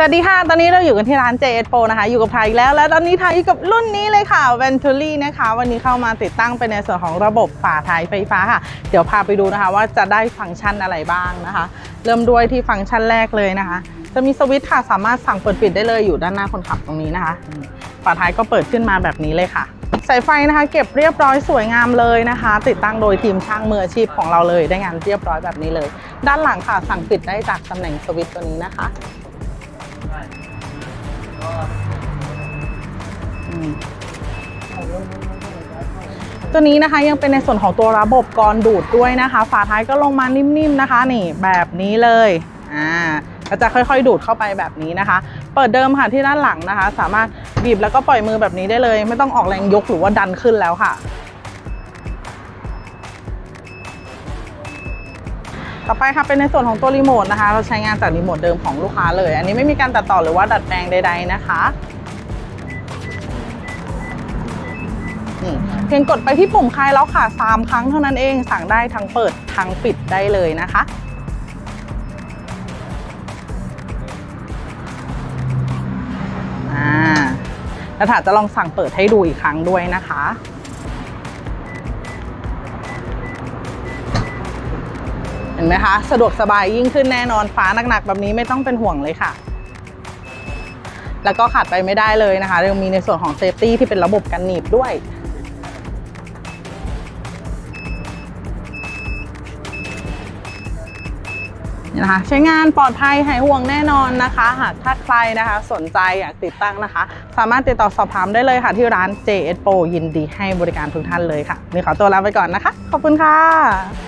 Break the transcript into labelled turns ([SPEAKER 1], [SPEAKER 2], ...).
[SPEAKER 1] สวัสดีค่ะ ตอนนี้เราอยู่กันที่ร้าน JS Pro นะคะ อยู่กับไทยอีกแล้ว และตอนนี้ไทยอยู่กับรุ่นนี้เลยค่ะ Venturi นะคะ วันนี้เข้ามาติดตั้งเป็นในส่วนของระบบฝาท้ายไฟฟ้าค่ะ เดี๋ยวพาไปดูนะคะว่าจะได้ฟังก์ชันอะไรบ้างนะคะ เริ่มด้วยที่ฟังก์ชันแรกเลยนะคะ จะมีสวิตช์ค่ะ สามารถสั่งเปิดปิดได้เลยอยู่ด้านหน้าคนขับตรงนี้นะคะ ฝาท้ายก็เปิดขึ้นมาแบบนี้เลยค่ะ สายไฟนะคะ เก็บเรียบร้อยสวยงามเลยนะคะ ติดตั้งโดยทีมช่างมืออาชีพของเราเลย ได้งานเรียบร้อยแบบนี้เลย ด้านหลังค่ะสั่งปิดได้จากตำแหน่งสวิตช์ตัวนี้นะคะ ตัวนี้นะคะยังเป็นในส่วนของตัวระบบกรอนดูดด้วยนะคะ ฝาท้ายก็ลงมานิ่มๆนะคะ นี่แบบนี้เลยอ่าก็จะค่อยๆ ดูดเข้าไปแบบนี้นะคะ เปิดเดิมค่ะที่ด้านหลังนะคะ สามารถบีบแล้วก็ปล่อยมือแบบนี้ได้เลย ไม่ต้องออกแรงยกหรือว่าดันขึ้นแล้วค่ะ ต่อไปค่ะเป็นในส่วนของตัวรีโมทนะคะ เราใช้งานจากรีโมทเดิมของลูกค้าเลย อันนี้ไม่มีการตัดต่อหรือว่าดัดแปลงใด ๆนะคะเพียงกดไปที่ปุ่มคลายแล็อกค่ะ 3 ครั้งเท่านั้นเอง สั่งได้ทั้งเปิดทั้งปิดได้เลยนะคะอ่าแล้วถาจะลองสั่งเปิดให้ดูอีกครั้งด้วยนะคะ นไหมคะ สะดวกสบายยิ่งขึ้นแน่นอนฟ้าหนักๆ แบบนี้ไม่ต้องเป็นห่วงเลยค่ะ แล้วก็ขาดไปไม่ได้เลยนะคะยังมีในส่วนของเซฟตี้ที่เป็นระบบกันหนีบด้วยนี่นะคะใช้งานปลอดภัยหายห่วงแน่นอนนะคะ หากถ้าใครนะคะ สนใจอยากติดตั้งนะคะ สามารถติดต่อสอบถามได้เลยค่ะ ที่ร้าน JS Pro ยินดีให้บริการทุกท่านเลยค่ะนี่ขอตัวลาไปก่อนนะคะ ขอบคุณค่ะ